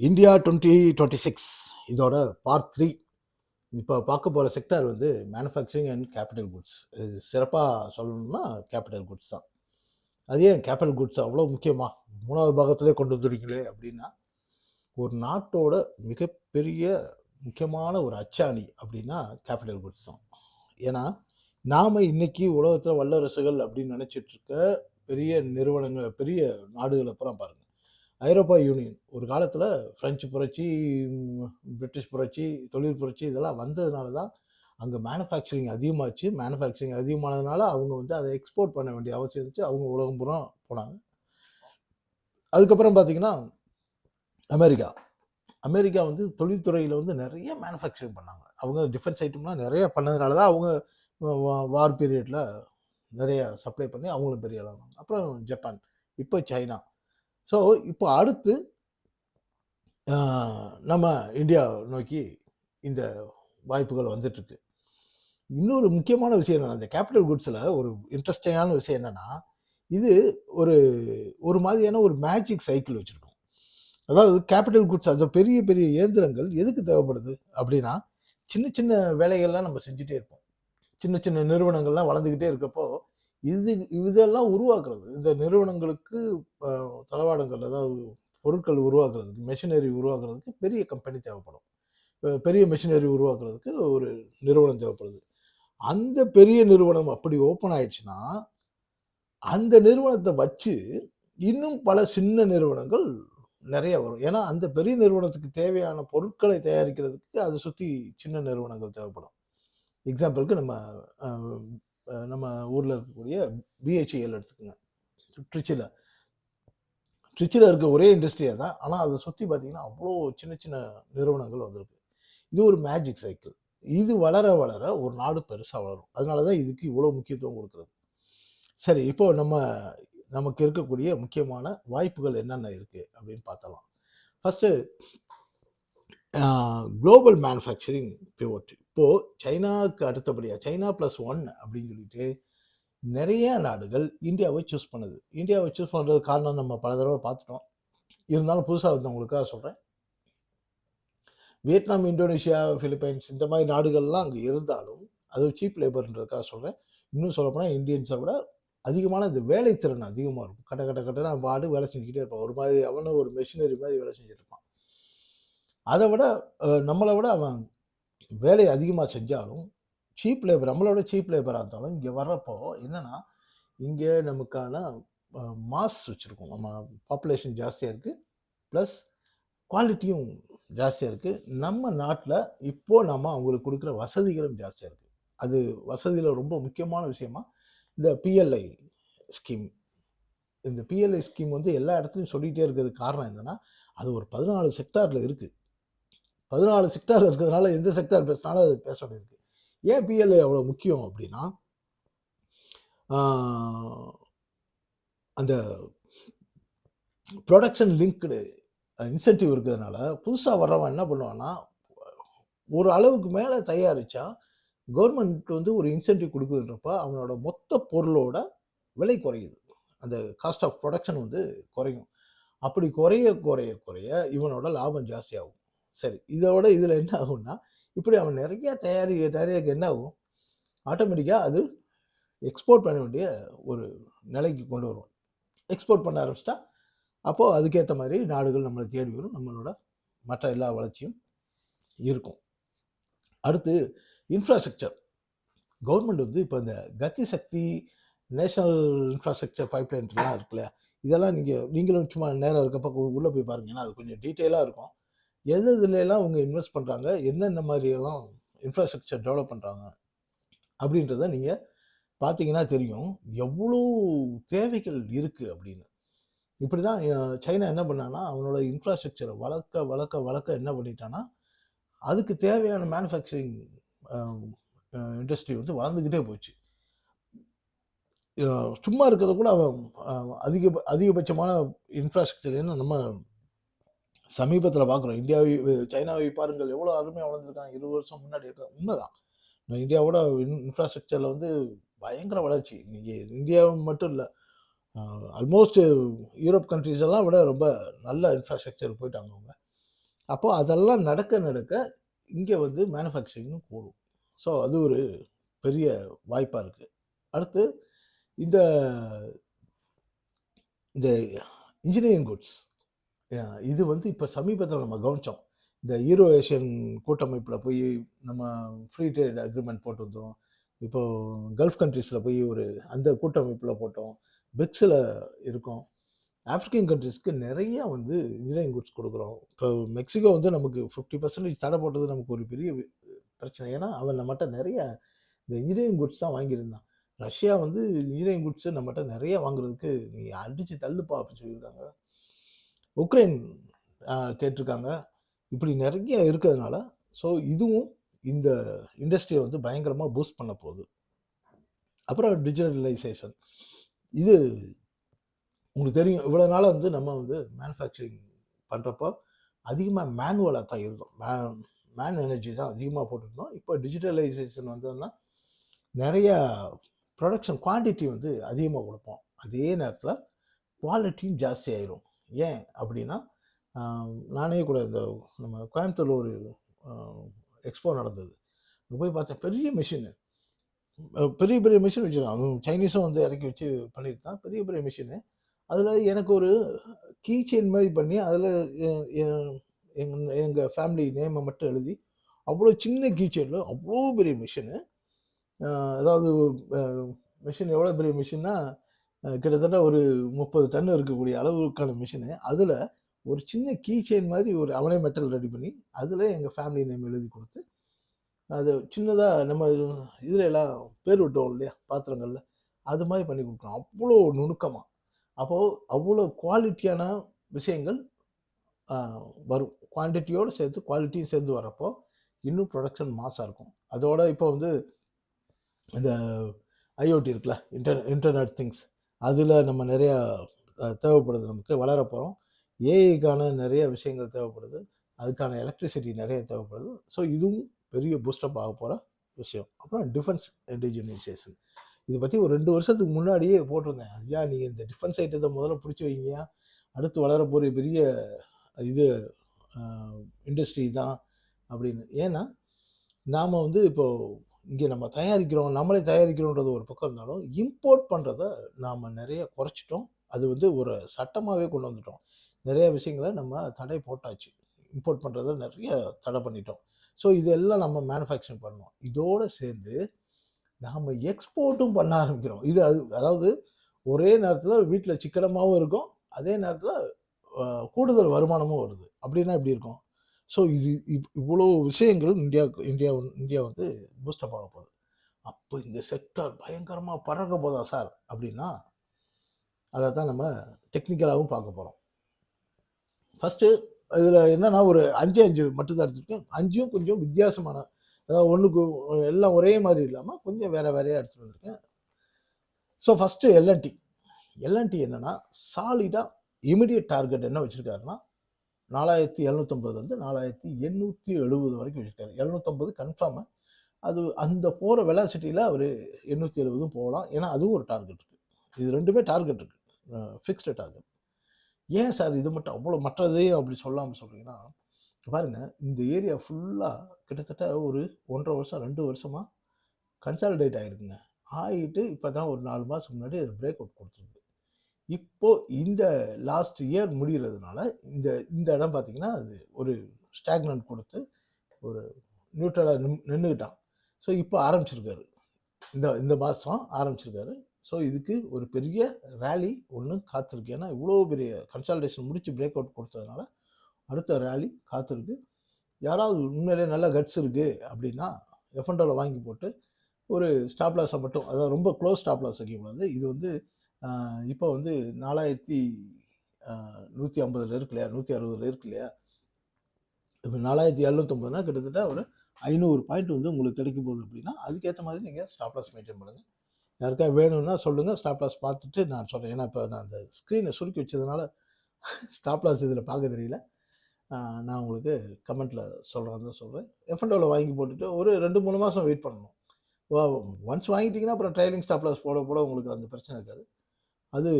India twenty twenty six இதோட part three இப்போ பார்க்க போகிற செக்டார் வந்து மேனுஃபேக்சரிங் அண்ட் கேபிட்டல் குட்ஸ் இது சிறப்பாக சொல்லணும்னா கேபிட்டல் குட்ஸ் தான். அது ஏன் கேபிட்டல் குட்ஸ் அவ்வளோ முக்கியமாக மூணாவது பாகத்திலே கொண்டு வந்துருக்கீங்களே அப்படின்னா ஒரு நாட்டோட மிகப்பெரிய முக்கியமான ஒரு அச்சாணி அப்படின்னா கேபிட்டல் குட்ஸ் தான். ஏன்னா நாம் இன்னைக்கு உலகத்தில் வல்லரசுகள் அப்படின்னு நினச்சிட்டு இருக்க பெரிய நிறுவனங்கள் பெரிய நாடுகளை அப்புறம் பாருங்கள் ஐரோப்பா யூனியன். ஒரு காலத்தில் ஃப்ரெஞ்சு புரட்சி பிரிட்டிஷ் புரட்சி தொழில் புரட்சி இதெல்லாம் வந்ததுனால தான் அங்கே மேனுஃபேக்சரிங் அதிகமாச்சு. மேனுஃபேக்சரிங் அதிகமானதுனால அவங்க வந்து அதை எக்ஸ்போர்ட் பண்ண வேண்டிய அவசியம் இருந்துச்சு. அவங்க உலகம் பூரா போனாங்க. அதுக்கப்புறம் பார்த்திங்கன்னா அமெரிக்கா. அமெரிக்கா வந்து தொழில்துறையில் வந்து நிறைய மேனுஃபேக்சரிங் பண்ணாங்க. அவங்க டிஃபென்ஸ் ஐட்டம்லாம் நிறைய பண்ணதுனால தான் அவங்க வார் பீரியடில் நிறைய சப்ளை பண்ணி அவங்களும் பெரிய ஆளானாங்க. அப்புறம் ஜப்பான். இப்போ சைனா. ஸோ இப்போ அடுத்து நம்ம இந்தியா நோக்கி இந்த வாய்ப்புகள் வந்துட்டுருக்கு. இன்னொரு முக்கியமான விஷயம் என்னென்னா இந்த கேபிட்டல் குட்ஸில் ஒரு இன்ட்ரெஸ்டிங்கான விஷயம் என்னென்னா இது ஒரு ஒரு மாதிரியான ஒரு மேஜிக் சைக்கிள் வச்சுருக்கோம். அதாவது கேபிட்டல் குட்ஸ் அந்த பெரிய பெரிய இயந்திரங்கள் எதுக்கு தேவைப்படுது அப்படின்னா சின்ன சின்ன வேலைகள்லாம் நம்ம செஞ்சுட்டே இருப்போம். சின்ன சின்ன நிறுவனங்கள்லாம் வளர்ந்துக்கிட்டே இருக்கப்போ இது இதெல்லாம் உருவாக்குறது. இந்த நிறுவனங்களுக்கு தளவாடங்கள் அதாவது பொருட்கள் உருவாக்குறதுக்கு மெஷினரி உருவாக்குறதுக்கு பெரிய கம்பெனி தேவைப்படும். பெரிய மெஷினரி உருவாக்குறதுக்கு ஒரு நிறுவனம் தேவைப்படுது. அந்த பெரிய நிறுவனம் அப்படி ஓப்பன் ஆயிடுச்சுன்னா அந்த நிறுவனத்தை வச்சு இன்னும் பல சின்ன நிறுவனங்கள் நிறைய வரும். ஏன்னா அந்த பெரிய நிறுவனத்துக்கு தேவையான பொருட்களை தயாரிக்கிறதுக்கு அதை சுற்றி சின்ன நிறுவனங்கள் தேவைப்படும். எக்ஸாம்பிளுக்கு நம்ம நம்ம ஊரில் இருக்கக்கூடிய பிஹெச்ஏஎல் எடுத்துக்கோங்க. ட்ரிச்சில் ட்ரிச்சில் இருக்க ஒரே இண்டஸ்ட்ரியாக தான். ஆனால் அதை சுற்றி பார்த்தீங்கன்னா அவ்வளோ சின்ன சின்ன நிறுவனங்கள் வந்திருக்கு. இது ஒரு மேஜிக் சைக்கிள் இது வளர வளர ஒரு நாடு பெருசாக வளரும். அதனால தான் இதுக்கு இவ்வளோ முக்கியத்துவம் கொடுக்குறது. சரி இப்போ நம்ம நமக்கு இருக்கக்கூடிய முக்கியமான வாய்ப்புகள் என்னென்ன இருக்குது அப்படின்னு பார்த்தலாம் ஃபஸ்ட்டு குளோபல் மேனுஃபேக்சரிங் பிவோட் இப்போது சைனாவுக்கு அடுத்தபடியாக சைனா ப்ளஸ் ஒன் அப்படின்னு சொல்லிட்டு நிறைய நாடுகள் இந்தியாவை சூஸ் பண்ணுது. இந்தியாவை சூஸ் பண்ணுறது காரணம் நம்ம பல தடவை பார்த்துட்டோம். இருந்தாலும் புதுசாக வந்தவங்களுக்காக சொல்கிறேன் வியட்நாம் இந்தோனேஷியா ஃபிலிப்பைன்ஸ் இந்த மாதிரி நாடுகள்லாம் அங்கே இருந்தாலும் அது சீப் லேபர்ன்றதுக்காக சொல்கிறேன் இன்னும் சொல்லப்போனால் இந்தியன்ஸை விட அதிகமான இந்த வேலைத்திறன் அதிகமாக இருக்கும். கட்ட கட்ட கட்ட பாடு வேலை செஞ்சுக்கிட்டே இருப்பான். ஒரு மாதிரி அவனும் ஒரு மெஷினரி மாதிரி வேலை செஞ்சுட்டு அதை விட நம்மளை விட அவன் வேலை அதிகமாக செஞ்சாலும் சீப் லேபர் நம்மளோட சீப் லேபராக இருந்தாலும் இங்கே வர்றப்போ என்னென்னா இங்கே நமக்கான மாஸ் வச்சுருக்கோம். நம்ம பாப்புலேஷன் ஜாஸ்தியாக இருக்குது ப்ளஸ் குவாலிட்டியும் ஜாஸ்தியாக இருக்குது நம்ம நாட்டில் இப்போது நம்ம அவங்களுக்கு கொடுக்குற வசதிகளும் ஜாஸ்தியாக இருக்குது அது வசதியில் ரொம்ப முக்கியமான விஷயமா இந்த பிஎல்ஐ ஸ்கீம் இந்த பிஎல்ஐ ஸ்கீம் வந்து எல்லா இடத்துலையும் சொல்லிகிட்டே இருக்கிறதுக்கு காரணம் என்னென்னா அது ஒரு பதினாலு செக்டாரில் இருக்குது பதினாலு செக்டார் இருக்கிறதுனால எந்த செக்டார் பேசினாலும் அது பேச வேண்டியிருக்கு. ஏன் பிஎல்ஏ அவ்வளோ முக்கியம் அப்படின்னா அந்த ப்ரொடக்ஷன் லிங்க்டு இன்சென்டிவ் இருக்கிறதுனால புதுசாக வர்றவன் என்ன பண்ணுவான்னா ஒரு அளவுக்கு மேலே தயாரித்தா கவர்மெண்ட் வந்து ஒரு இன்சென்டிவ் கொடுக்குதுன்றப்ப அவனோட மொத்த பொருளோட விலை குறையுது. அந்த காஸ்ட் ஆஃப் ப்ரொடக்ஷன் வந்து குறையும். அப்படி குறைய குறைய குறைய இவனோட லாபம் ஜாஸ்தியாகும். சரி இதோட இதில் என்ன ஆகும்னா இப்படி அவன் நிறைய தயாரி தயாரிக்க என்ன ஆகும்? ஆட்டோமேட்டிக்காக அது எக்ஸ்போர்ட் பண்ண வேண்டிய ஒரு நிலைக்கு கொண்டு வரும் எக்ஸ்போர்ட் பண்ண ஆரம்பிச்சிட்டா அப்போது அதுக்கேற்ற மாதிரி நாடுகள் நம்மளை தேடி வரும். நம்மளோட மற்ற எல்லா வளர்ச்சியும் இருக்கும். அடுத்து இன்ஃப்ராஸ்ட்ரக்சர் கவர்மெண்ட் வந்து இப்போ இந்த கத்தி சக்தி நேஷனல் இன்ஃப்ராஸ்ட்ரக்சர் பைப்லைன்லாம் இருக்குல்ல இதெல்லாம் நீங்கள் நீங்களும் சும்மா நேரம் இருக்கப்போ உள்ளே போய் பாருங்கன்னா அது கொஞ்சம் டீட்டெயிலாக இருக்கும். எது இதுலலாம் அவங்க இன்வெஸ்ட் பண்ணுறாங்க என்னென்ன மாதிரியெல்லாம் இன்ஃப்ராஸ்ட்ரக்சர் டெவலப் பண்ணுறாங்க அப்படின்றத நீங்கள் பார்த்தீங்கன்னா தெரியும். எவ்வளோ தேவைகள் இருக்குது அப்படின்னு. இப்படி தான் சைனா என்ன பண்ணான்னா அவனோட இன்ஃப்ராஸ்ட்ரக்சரை வளர்க்க வளர்க்க வளர்க்க என்ன பண்ணிட்டான்னா அதுக்கு தேவையான மேனுஃபேக்சரிங் இண்டஸ்ட்ரி வந்து வளர்ந்துக்கிட்டே போச்சு. சும்மா இருக்கிறத கூட அவன் அதிக அதிகபட்சமான இன்ஃப்ராஸ்ட்ரக்சர் என்ன நம்ம சமீபத்தில் பார்க்குறோம் இந்தியாவை சைனாவை பாருங்கள் எவ்வளோ அருமையாக வளர்ந்துருக்காங்க. இருபது வருஷம் முன்னாடி இருக்க உண்மைதான். இந்தியாவோட இன்ஃப்ராஸ்ட்ரக்சரில் வந்து பயங்கர வளர்ச்சி. நீங்கள் இந்தியா மட்டும் இல்லை ஆல்மோஸ்ட் யூரோப் கண்ட்ரிஸ் எல்லாம் விட ரொம்ப நல்ல இன்ஃப்ராஸ்ட்ரக்சர் போயிட்டாங்க அவங்க. அப்போது அதெல்லாம் நடக்க நடக்க இங்கே வந்து மேனுஃபேக்சரிங்கும் கூடும். ஸோ அது ஒரு பெரிய வாய்ப்பாக இருக்குது அடுத்து இந்த இந்த இன்ஜினியரிங் குட்ஸ் இது வந்து இப்போ சமீபத்தில் நம்ம கவனித்தோம் இந்த ஈரோ ஏஷியன் கூட்டமைப்பில் போய் நம்ம ஃப்ரீ ட்ரேட் அக்ரிமெண்ட் போட்டு வந்தோம். இப்போ கல்ஃப் கண்ட்ரீஸில் போய் ஒரு அந்த கூட்டமைப்பில் போட்டோம். பிரிக்ஸில் இருக்கோம். ஆஃப்ரிக்கன் கண்ட்ரீஸ்க்கு நிறையா வந்து இன்ஜினியரிங் குட்ஸ் கொடுக்குறோம். இப்போ மெக்சிகோ வந்து நமக்கு ஃபிஃப்டி பர்சன்டேஜ் தடை போட்டது நமக்கு ஒரு பெரிய பிரச்சனை. ஏன்னா அவன் நம்மகிட்ட நிறைய இந்த இன்ஜினியரிங் குட்ஸ் தான் வாங்கியிருந்தான். ரஷ்யா வந்து இன்ஜினியரிங் குட்ஸ் நம்மகிட்ட நிறைய வாங்குறதுக்கு நீ அடித்து தள்ளுப்பா அப்படின்னு சொல்லியிருக்காங்க. உக்ரைன் கேட்டிருக்காங்க. இப்படி நிறைய இருக்கிறதுனால ஸோ இதுவும் இந்த இண்டஸ்ட்ரியை வந்து பயங்கரமாக பூஸ்ட் பண்ண போகுது. அப்புறம் டிஜிட்டலைசேஷன் இது உங்களுக்கு தெரியும் இவ்வளோ நாளாக வந்து நம்ம வந்து மேனுஃபேக்சரிங் பண்ணுறப்போ அதிகமாக மேனுவலாக தான் இருந்தோம். மே மேன் எனர்ஜி தான் அதிகமாக போட்டுருந்தோம். இப்போ டிஜிட்டலைசேஷன் வந்ததுன்னா நிறைய ப்ரொடக்ஷன் குவான்டிட்டி வந்து அதிகமாக கொடுப்போம். அதே நேரத்தில் குவாலிட்டியும் ஜாஸ்தி ஆயிரும். ஏன் அப்படின்னா நானே கூட இந்த நம்ம கோயம்புத்தூர்ல ஒரு எக்ஸ்போ நடந்தது. அங்கே போய் பார்த்தேன் பெரிய மிஷின் பெரிய பெரிய மிஷின் வச்சுருக்கான். அவன் சைனீஸும் வந்து இறக்கி வச்சு பண்ணியிருக்கான். பெரிய பெரிய மிஷினு அதில் எனக்கு ஒரு கீ செயின் மாதிரி பண்ணி அதில் எங்கள் எங்கள் ஃபேமிலி நேமை மட்டும் எழுதி அவ்வளோ சின்ன கீ செயினில் அவ்வளோ பெரிய மிஷினு அதாவது மிஷின் எவ்வளோ பெரிய மிஷின்னா கிட்டத்தட்ட ஒரு முப்பது டன் இருக்கக்கூடிய அளவுக்கான மிஷினு அதில் ஒரு சின்ன கீ செயின் மாதிரி ஒரு அவனே மெட்டல் ரெடி பண்ணி அதில் எங்கள் ஃபேமிலி நேம் எழுதி கொடுத்து அது சின்னதாக நம்ம இதில் எல்லாம் பேர் விட்டோம் இல்லையா பாத்திரங்களில். அது மாதிரி பண்ணி கொடுக்குறோம் அவ்வளோ நுணுக்கமாக அப்போது அவ்வளோ குவாலிட்டியான விஷயங்கள் வரும். குவான்டிட்டியோடு சேர்த்து குவாலிட்டியும் சேர்ந்து வரப்போ இன்னும் ப்ரொடக்ஷன் மாசாக இருக்கும். அதோட இப்போ வந்து இந்த ஐஓடி இருக்குல்ல இன்டர் இன்டர்நெட் திங்ஸ் அதில் நம்ம நிறையா தேவைப்படுது நமக்கு வளர போகிறோம் ஏஐக்கான நிறைய விஷயங்கள் தேவைப்படுது. அதுக்கான எலக்ட்ரிசிட்டி நிறைய தேவைப்படுது. ஸோ இதுவும் பெரிய பூஸ்டப் ஆக போகிற விஷயம். அப்புறம் டிஃபென்ஸ் இண்டிஜினைசேஷன் இதை பற்றி ஒரு ரெண்டு வருஷத்துக்கு முன்னாடியே போட்டிருந்தேன். ஐயா நீங்கள் இந்த டிஃபென்ஸ் ஐட்டத்தை முதல்ல பிடிச்சி வைங்க. அடுத்து வளர போகிற பெரிய இது இண்டஸ்ட்ரி தான் அப்படின்னு. ஏன்னா நாம் வந்து இப்போது இங்கே நம்ம தயாரிக்கிறோம் நம்மளே தயாரிக்கிறோன்றது ஒரு பக்கம் இருந்தாலும் இம்போர்ட் பண்ணுறத நாம் நிறைய குறைச்சிட்டோம். அது வந்து ஒரு சட்டமாகவே கொண்டு வந்துட்டோம். நிறைய விஷயங்களை நம்ம தடை போட்டாச்சு. இம்போர்ட் பண்ணுறத நிறைய தடை பண்ணிட்டோம். ஸோ இதெல்லாம் நம்ம மேனுஃபேக்சரிங் பண்ணோம் இதோடு சேர்ந்து நாம் எக்ஸ்போர்ட்டும் பண்ண ஆரம்பிக்கிறோம். இது அது அதாவது ஒரே நேரத்தில் வீட்டில் சிக்கனமாகவும் இருக்கும் அதே நேரத்தில் கூடுதல் வருமானமும் வருது. அப்படின்னா எப்படி இருக்கும்? ஸோ இது இப்- இவ்வளோ விஷயங்கள் இந்தியா இந்தியா இந்தியா வந்து பூஸ்டப் ஆக போகுது. அப்போ இந்த செக்டார் பயங்கரமாக பறக்க போதா சார் அப்படின்னா அதை தான் நம்ம டெக்னிக்கலாகவும் பார்க்க போகிறோம் ஃபஸ்ட்டு இதில் என்னென்னா ஒரு அஞ்சு அஞ்சு மட்டும்தான் எடுத்துருக்கேன். அஞ்சும் கொஞ்சம் வித்தியாசமான அதாவது ஒன்றுக்கு எல்லாம் ஒரே மாதிரி இல்லாமல் கொஞ்சம் வேறு வேறையாக எடுத்துகிட்டு வந்திருக்கேன். ஸோ ஃபஸ்ட்டு எல்என்டி எல்என்டி என்னென்னா சாலிடாக இமிடியட் டார்கெட் என்ன வச்சுருக்காருன்னா நாலாயிரத்தி எழுநூத்தம்பதுலேருந்து நாலாயிரத்தி எண்ணூற்றி எழுபது வரைக்கும் வச்சுருக்காரு. எழுநூத்தொம்பது கன்ஃபார்மாக அது அந்த போகிற வெலாசிட்டியில் அவர் எண்ணூற்றி எழுபதும் போகலாம். ஏன்னா அதுவும் ஒரு டார்கெட் இருக்குது இது ரெண்டுமே டார்கெட் இருக்குது ஃபிக்ஸ்டு டார்கெட் ஏன் சார் இது மட்டும் அவ்வளோ மற்றதையும் அப்படி சொல்லாமல் சொல்கிறீங்கன்னா பாருங்கள் இந்த ஏரியா ஃபுல்லாக கிட்டத்தட்ட ஒரு ஒன்றரை வருஷம் ரெண்டு வருஷமாக கன்சாலிடேட் ஆகிருக்குங்க ஆகிட்டு இப்போ தான் ஒரு நாலு மாதத்துக்கு முன்னாடி அது பிரேக் அவுட் கொடுத்துருக்கு இப்போ இந்த லாஸ்ட் இயர் முடிகிறதுனால இந்த இந்த இடம் பார்த்தீங்கன்னா அது ஒரு ஸ்டாக்னன்ட் கொடுத்து ஒரு நியூட்ரலாக நின் நின்றுக்கிட்டான் ஸோ இப்போ ஆரம்பிச்சிருக்காரு. இந்த இந்த மாதம் ஆரம்பிச்சிருக்காரு. ஸோ இதுக்கு ஒரு பெரிய ரேலி ஒன்று காத்திருக்கு. ஏன்னா இவ்வளோ பெரிய கன்சல்டேஷன் முடித்து பிரேக் அவுட் கொடுத்ததுனால அடுத்த ரேலி காத்திருக்கு. யாராவது உண்மையிலே நல்ல கட்ஸ் இருக்குது அப்படின்னா எஃப்என்டோவில் வாங்கி போட்டு ஒரு ஸ்டாப்லாஸை மட்டும் அதாவது ரொம்ப க்ளோஸ் ஸ்டாப்லாஸ் வைக்கக்கூடாது இது வந்து இப்போ வந்து நாலாயிரத்தி நூற்றி ஐம்பதில் இருக்கு இல்லையா? நூற்றி அறுபதில் இருக்கு இல்லையா? இப்போ நாலாயிரத்தி எழுநூத்தொம்பதுனா கிட்டத்தட்ட ஒரு ஐநூறு பாயிண்ட் வந்து உங்களுக்கு கிடைக்கும் போகுது அப்படின்னா அதுக்கேற்ற மாதிரி நீங்கள் ஸ்டாப் லாஸ் மெயின்டைன் பண்ணுங்கள் யாருக்கா வேணும்னா சொல்லுங்கள் ஸ்டாப் லாஸ் பார்த்துட்டு நான் சொல்கிறேன் ஏன்னா இப்போ நான் அந்த ஸ்க்ரீனை சுருக்கி வச்சதுனால ஸ்டாப் லாஸ் இதில் பார்க்க தெரியல. நான் உங்களுக்கு கமெண்ட்டில் சொல்கிறேன் தான் சொல்கிறேன் எஃப்என்டோவில் வாங்கி போட்டுட்டு ஒரு ரெண்டு மூணு மாதம் வெயிட் பண்ணணும். ஒன்ஸ் வாங்கிட்டீங்கன்னா அப்புறம் ட்ரைலிங் ஸ்டாப் லாஸ் போட போட உங்களுக்கு அந்த பிரச்சனை இருக்காது. அது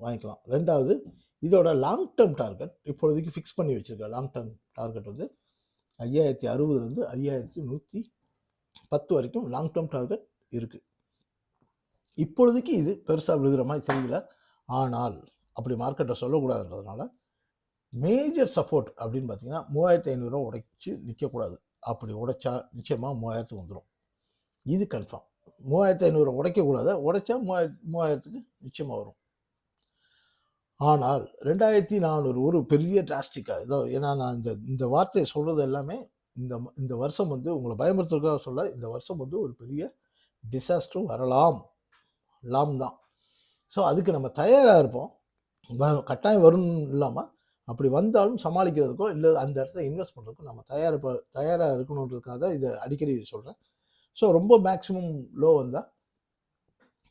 வாங்கிக்கலாம். ரெண்டாவது இதோட லாங் டேர்ம் டார்கெட் இப்பொழுதைக்கு ஃபிக்ஸ் பண்ணி வச்சுருக்கேன் லாங் டேர்ம் டார்கெட் வந்து ஐயாயிரத்தி அறுபதுலேருந்து ஐயாயிரத்தி நூற்றி பத்து வரைக்கும் லாங் டேர்ம் டார்கெட் இருக்குது இப்பொழுதைக்கு இது பெருசாக விழுகிற மாதிரி தெரியல. ஆனால் அப்படி மார்க்கெட்டை சொல்லக்கூடாதுன்றதுனால மேஜர் சப்போர்ட் அப்படின்னு பார்த்தீங்கன்னா மூவாயிரத்தி ஐநூறுரூவா உடைச்சி நிற்கக்கூடாது அப்படி உடைச்சா நிச்சயமாக மூவாயிரத்துக்கு வந்துடும் இது கன்ஃபார்ம் மூவாயிரத்தி ஐநூறு உடைக்கக்கூடாது. உடைச்சா மூவாயிரத்து மூவாயிரத்துக்கு நிச்சயமாக வரும். ஆனால் ரெண்டாயிரத்தி நானூறு ஒரு பெரிய டிராஸ்டிக்காக ஏதோ ஏன்னா நான் இந்த இந்த வார்த்தையை சொல்கிறது எல்லாமே இந்த ம- இந்த வருஷம் வந்து உங்களை பயமுறுத்துறதுக்காக சொல்ல இந்த வருஷம் வந்து ஒரு பெரிய டிசாஸ்டரும் வரலாம். லாம் தான். ஸோ அதுக்கு நம்ம தயாராக இருப்போம். கட்டாயம் வரும்னு இல்லாமல் அப்படி வந்தாலும் சமாளிக்கிறதுக்கோ இல்லை அந்த இடத்துல இன்வெஸ்ட் பண்ணுறதுக்கோ நம்ம தயார் தயாராக இருக்கணுன்றதுக்காக தான் இதை அடிக்கடி சொல்கிறேன் ஸோ ரொம்ப மேக்ஸிமம் லோ வந்தால்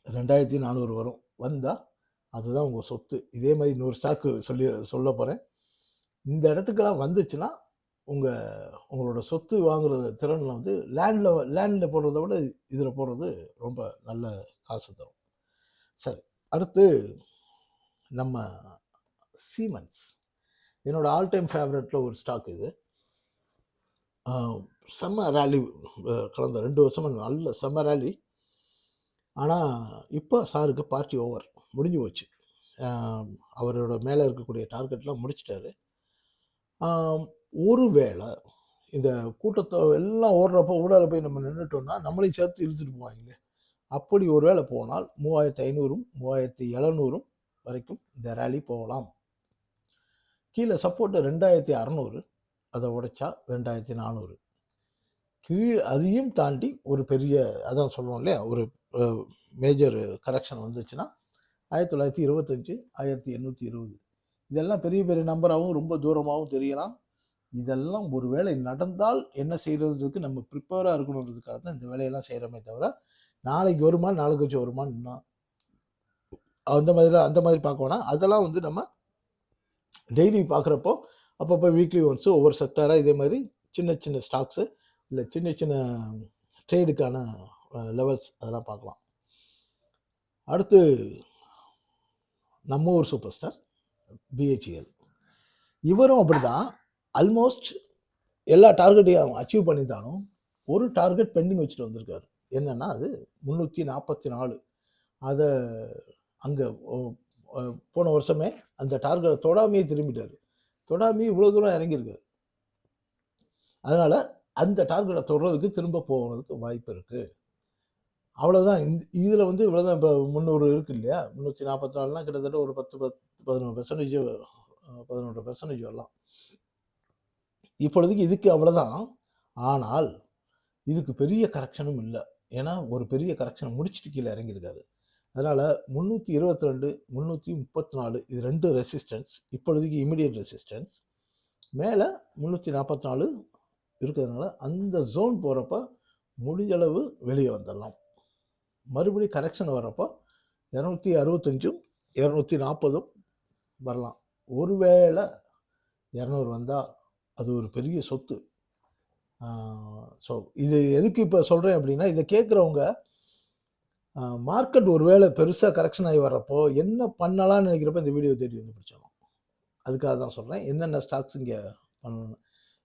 ரெண்டாயிரத்தி நானூறு வரும். வந்தால் அதுதான் உங்கள் சொத்து. இதே மாதிரி நூறு ஸ்டாக்கு சொல்லி சொல்ல போகிறேன் இந்த இடத்துக்கெல்லாம் வந்துச்சுன்னா உங்கள் உங்களோட சொத்து வாங்குற திறனில் வந்து லேண்டில் லேண்டில் போடுறத விட இதில் போடுறது ரொம்ப நல்ல காசு தரும். சரி அடுத்து நம்ம சீமன்ஸ் என்னோட ஆல் டைம் ஃபேவரட்டில் ஒரு ஸ்டாக் இது. செம்ம ரேலி கடந்த ரெண்டு வருஷமா நல்ல செம்ம ரேலி ஆனால் இப்போ சாருக்கு பார்ட்டி ஓவர் முடிஞ்சு போச்சு. அவரோட மேலே இருக்கக்கூடிய டார்கெட்லாம் முடிச்சிட்டாரு. ஒரு ஒருவேளை இந்த கூட்டத்தை எல்லாம் ஓடுறப்போ ஊடால போய் நம்ம நின்றுட்டோம்னா நம்மளையும் சேர்த்து இழுத்துட்டு போவாங்களே. அப்படி ஒரு வேளை போனால் மூவாயிரத்தி ஐநூறும் மூவாயிரத்தி எழுநூறும் வரைக்கும் இந்த ரேலி போகலாம். கீழே சப்போர்ட்டு ரெண்டாயிரத்தி அறநூறு அதை உடைச்சா ரெண்டாயிரத்தி நானூறு. கீழ் அதையும் தாண்டி ஒரு பெரிய அதான் சொல்லுவோம் இல்லையா? ஒரு மேஜர் கரெக்ஷன் வந்துச்சுன்னா ஆயிரத்தி தொள்ளாயிரத்தி இருபத்தஞ்சி ஆயிரத்தி எண்ணூற்றி இருபது. இதெல்லாம் பெரிய பெரிய நம்பராகவும் ரொம்ப தூரமாகவும் தெரியலாம். இதெல்லாம் ஒரு வேளை நடந்தால் என்ன செய்கிறதுக்கு நம்ம ப்ரிப்பேராக இருக்கணுன்றதுக்காக தான் இந்த வேலையெல்லாம் செய்கிறோமே தவிர நாளைக்கு வருமா நாளைக்கு கழிச்சு வருமானா அந்த மாதிரி அந்த மாதிரி பார்க்கணும்னா அதெல்லாம் வந்து நம்ம டெய்லி பார்க்குறப்போ அப்பப்போ வீக்லி ஒன்ஸு ஒவ்வொரு செக்டாராக இதே மாதிரி சின்ன சின்ன ஸ்டாக்ஸு இல்லை சின்ன சின்ன ட்ரேடுக்கான லெவல்ஸ் அதெல்லாம் பார்க்கலாம். அடுத்து நம்ம ஊர் சூப்பர் ஸ்டார் பிஹெச்இஎல் இவரும் அப்படி தான் ஆல்மோஸ்ட் எல்லா டார்கெட்டையும் அச்சீவ் பண்ணியிருந்தாலும் ஒரு டார்கெட் பெண்டிங் வச்சுட்டு வந்திருக்காரு. என்னென்னா அது முந்நூற்றி நாற்பத்தி நாலு. அதை அங்கே போன வருஷமே அந்த டார்கெட்டை தொடாமையே திரும்பிட்டார். தொடாமையே இவ்வளோ தூரம் இறங்கியிருக்காரு. அதனால் அந்த டார்கெட்டை தொடுறதுக்கு திரும்ப போகிறதுக்கு வாய்ப்பு இருக்குது அவ்வளோதான் இந்த இதில் வந்து இவ்வளோதான் இப்போ முந்நூறு இருக்கு இல்லையா? முந்நூற்றி நாற்பத்தி நாலுலாம் கிட்டத்தட்ட ஒரு பத்து பத்து பதினொன்று பெர்சன்டேஜ் பதினொன்று பெர்சன்டேஜ் வரலாம். இப்பொழுதுக்கு இதுக்கு அவ்வளோதான் ஆனால் இதுக்கு பெரிய கரெக்ஷனும் இல்லை. ஏன்னா ஒரு பெரிய கரெக்ஷன் முடிச்சுட்டு கீழே இறங்கியிருக்காரு. அதனால் முந்நூற்றி இருபத்தி ரெண்டு முந்நூற்றி முப்பத்தி நாலு இது ரெண்டு ரெசிஸ்டன்ஸ் இப்பொழுதுக்கு இமிடியட் ரெசிஸ்டன்ஸ் மேலே முந்நூற்றி நாற்பத்தி நாலு இருக்கிறதுனால அந்த ஜோன் போகிறப்ப முடிஞ்சளவு வெளியே வந்துடலாம். மறுபடி கரெக்ஷன் வர்றப்போ இரநூத்தி அறுபத்தஞ்சும் இரநூத்தி நாற்பதும் வரலாம். ஒருவேளை இரநூறு வந்தால் அது ஒரு பெரிய சொத்து. ஸோ இது எதுக்கு இப்போ சொல்கிறேன் அப்படின்னா இதை கேட்குறவங்க மார்க்கெட் ஒருவேளை பெருசாக கரெக்ஷன் ஆகி வர்றப்போ என்ன பண்ணலாம்னு நினைக்கிறப்ப இந்த வீடியோ தேடி வந்து பிடிச்சிடலாம். அதுக்காக தான் சொல்கிறேன் என்னென்ன ஸ்டாக்ஸ் இங்கே பண்ணணும்?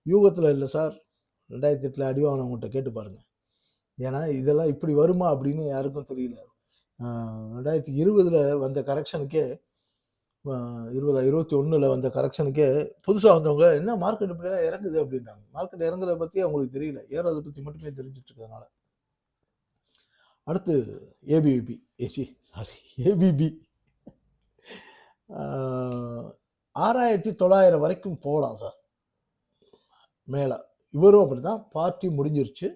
யூகத்தில் இல்லை சார் ரெண்டாயிரத்தி எட்டில் அடிவானவங்கள்ட்ட கேட்டு பாருங்கள் ஏன்னா இதெல்லாம் இப்படி வருமா அப்படின்னு யாருக்கும் தெரியல. ரெண்டாயிரத்தி இருபதில் வந்த கரெக்ஷனுக்கே இருபதா இருபத்தி ஒன்றில் வந்த கரெக்ஷனுக்கே புதுசாக வந்தவங்க என்ன மார்க்கெட் இப்படிலாம் இறங்குது? அப்படின்றாங்க. மார்க்கெட் இறங்குறத பற்றி அவங்களுக்கு தெரியல. ஏறதை பற்றி மட்டுமே தெரிஞ்சிட்டு இருக்கிறதுனால அடுத்து ஏபிபி ஏசி சாரி ஏபிபி ஆறாயிரத்தி தொள்ளாயிரம் வரைக்கும் போகலாம் சார். மேலே. இவரும் அப்படி தான் பார்ட்டி முடிஞ்சிருச்சு.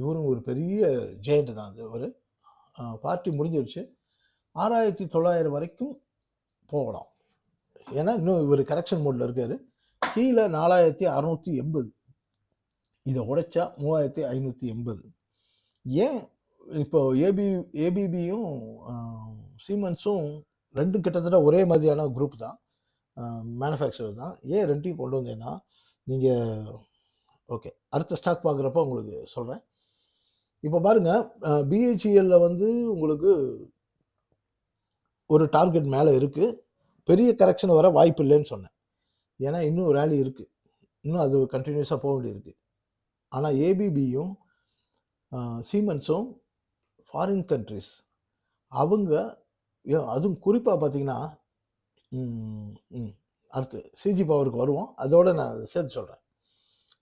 இவரும் ஒரு பெரிய ஜெயண்ட் தான் இவர். பார்ட்டி முடிஞ்சிருச்சு. ஆறாயிரத்தி தொள்ளாயிரம் வரைக்கும் போகலாம். ஏன்னா இன்னும் இவர் கரெக்ஷன் மோடில் இருக்கார். கீழே நாலாயிரத்தி அறநூற்றி எண்பது. இதை உடைச்சா மூவாயிரத்தி ஐநூற்றி எண்பது. ஏன் இப்போ ஏபி ஏபிபியும் சீமன்ஸும் ரெண்டும் கிட்டத்தட்ட ஒரே மாதிரியான குரூப் தான். மேனுஃபேக்சர் தான். ஏன் ரெண்டையும் கொண்டு வந்தேன்னா நீங்கள் ஓகே அடுத்த ஸ்டாக் பார்க்குறப்ப உங்களுக்கு சொல்கிறேன் இப்போ பாருங்கள் பிஹெச்இஎல்ல வந்து உங்களுக்கு ஒரு டார்கெட் மேலே இருக்குது பெரிய கரெக்ஷன் வர வாய்ப்பு இல்லைன்னு சொன்னேன். ஏன்னா இன்னும் ரேலி இருக்குது இன்னும் அது கண்டினியூஸாக போக வேண்டியிருக்கு. ஆனால் ஏபிபியும் சீமன்ஸும் ஃபாரின் கண்ட்ரிஸ் அவங்க அதுவும் குறிப்பாக பார்த்தீங்கன்னா ம், அடுத்து சிஜி பவருக்கு வருவோம். அதோட நான் சேர்த்து சொல்கிறேன்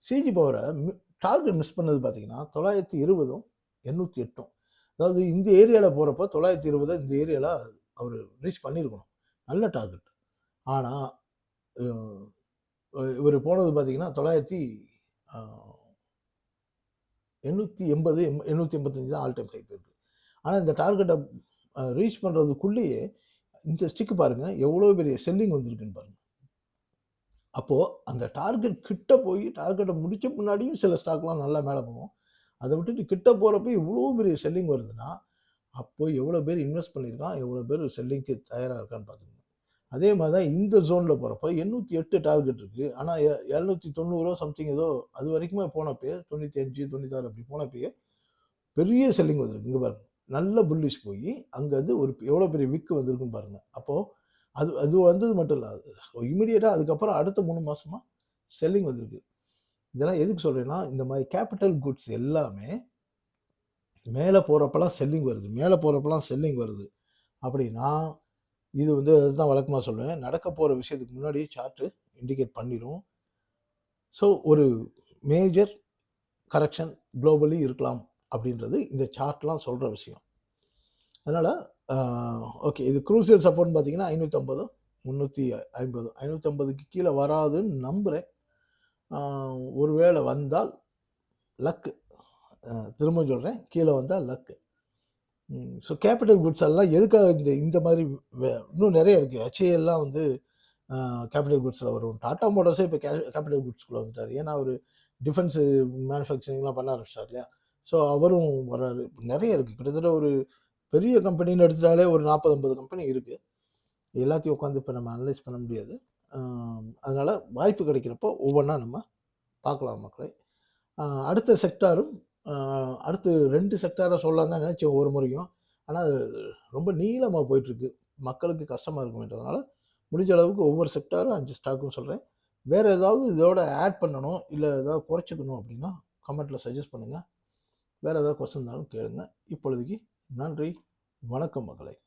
சிஜி பவரை டார்கெட் மிஸ் பண்ணது பார்த்தீங்கன்னா தொள்ளாயிரத்தி இருபதும் எண்ணூற்றி எட்டும். அதாவது இந்த ஏரியாவில் போகிறப்ப தொள்ளாயிரத்தி இருபதை இந்த ஏரியாவில் அவர் ரீச் பண்ணியிருக்கணும் நல்ல டார்கெட் ஆனால் இவர் போனது பார்த்தீங்கன்னா தொள்ளாயிரத்தி எண்ணூற்றி எண்பது எண்ணூற்றி எண்பத்தஞ்சு தான் ஆல் டைம் ஹை போயிருக்கு ஆனால் இந்த டார்கெட்டை ரீச் பண்ணுறதுக்குள்ளேயே இந்த ஸ்டிக்கு பாருங்கள் எவ்வளோ பெரிய செல்லிங் வந்திருக்குன்னு பாருங்கள் அப்போது அந்த டார்கெட் கிட்ட போய் டார்கெட்டை முடிச்ச முன்னாடியும் சில ஸ்டாக்லாம் நல்லா மேலே போகும். அதை விட்டுட்டு கிட்ட போகிறப்ப இவ்வளோ பெரிய செல்லிங் வருதுன்னா அப்போ எவ்வளோ பேர் இன்வெஸ்ட் பண்ணியிருக்கான் எவ்வளோ பேர் செல்லிங்க்கு தயாராக இருக்கான்னு பார்த்துக்கணும். அதே மாதிரி தான் இந்த ஜோனில் போகிறப்ப எண்ணூற்றி எட்டு டார்கெட் இருக்குது ஆனால் எழுநூற்றி தொண்ணூறோ சம்திங் ஏதோ அது வரைக்குமே போனப்பயே தொண்ணூற்றி அஞ்சு தொண்ணூத்தாறு அப்படி போனப்பயே பெரிய செல்லிங் வந்திருக்கு. இங்கே பாருங்க. நல்ல புல்லிஷ் போய் அங்கேருந்து ஒரு எவ்வளோ பெரிய விக்கு வந்திருக்குன்னு பாருங்கள் அப்போது அது அது வந்தது மட்டும் இல்லை. இமீடியட்டாக அதுக்கப்புறம் அடுத்த மூணு மாதமாக செல்லிங் வந்திருக்கு. இதெல்லாம் எதுக்கு சொல்கிறேன்னா இந்த மாதிரி கேபிட்டல் குட்ஸ் எல்லாமே மேலே போகிறப்பெல்லாம் செல்லிங் வருது. மேலே போகிறப்பெல்லாம் செல்லிங் வருது. அப்படின்னா இது வந்து அதுதான் வழக்கமாக சொல்லுவேன். நடக்க போகிற விஷயத்துக்கு முன்னாடி சார்ட்டு இண்டிகேட் பண்ணிடும் ஸோ ஒரு மேஜர் கரெக்ஷன் குளோபலி இருக்கலாம் அப்படின்றது இந்த சார்ட்லாம் சொல்கிற விஷயம். அதனால் ஓகே. இது க்ரூசியல் சப்போர்ட்னு பார்த்தீங்கன்னா ஐநூற்றம்பது முந்நூற்றி ஐம்பது ஐநூற்றம்பதுக்கு கீழே வராதுன்னு நம்புகிறேன் ஒருவேளை வந்தால் லக்கு திரும்ப சொல்கிறேன் கீழே வந்தால் லக்கு ஸோ கேபிட்டல் குட்ஸ் எல்லாம் எதுக்காக இந்த இந்த மாதிரி வே- இன்னும் நிறைய இருக்குது ஹெச்ஏஎல்லாம் வந்து கேபிட்டல் குட்ஸில் வரும். டாடா மோட்டர்ஸே இப்போ கே கேபிட்டல் குட்ஸ்குள்ளே வந்துட்டார். ஏன்னா அவர் டிஃபென்ஸ் மேனுஃபேக்சரிங்லாம் பண்ண ஆரம்பிச்சிட்டார் இல்லையா? ஸோ அவரும் வர்றாரு. நிறைய இருக்குது கிட்டத்தட்ட ஒரு பெரிய கம்பெனின்னு எடுத்துட்டாலே ஒரு நாற்பது ஐம்பது கம்பெனி இருக்குது எல்லாத்தையும் உட்காந்து இப்போ நம்ம அனலைஸ் பண்ண முடியாது. அதனால் வாய்ப்பு கிடைக்கிறப்போ ஒவ்வொன்றா நம்ம பார்க்கலாம் மக்களை. அடுத்த செக்டாரும் அடுத்து ரெண்டு செக்டாரை சொல்லலாம் தான் நினச்சேன் ஒவ்வொரு முறையும். ஆனால் அது ரொம்ப நீளமாக போயிட்டுருக்கு. மக்களுக்கு கஷ்டமாக இருக்குமேன்றதுனால முடிஞ்ச அளவுக்கு ஒவ்வொரு செக்டாரும் அஞ்சு ஸ்டாக்கும் சொல்கிறேன் வேறு ஏதாவது இதோட ஆட் பண்ணணும் இல்லை ஏதாவது குறைச்சிக்கணும் அப்படின்னா கமெண்ட்டில் சஜஸ்ட் பண்ணுங்கள் வேறு ஏதாவது கொஸ்டின் இருந்தாலும் கேளுங்க. இப்பொழுதுக்கு நன்றி. வணக்கம் மகளை.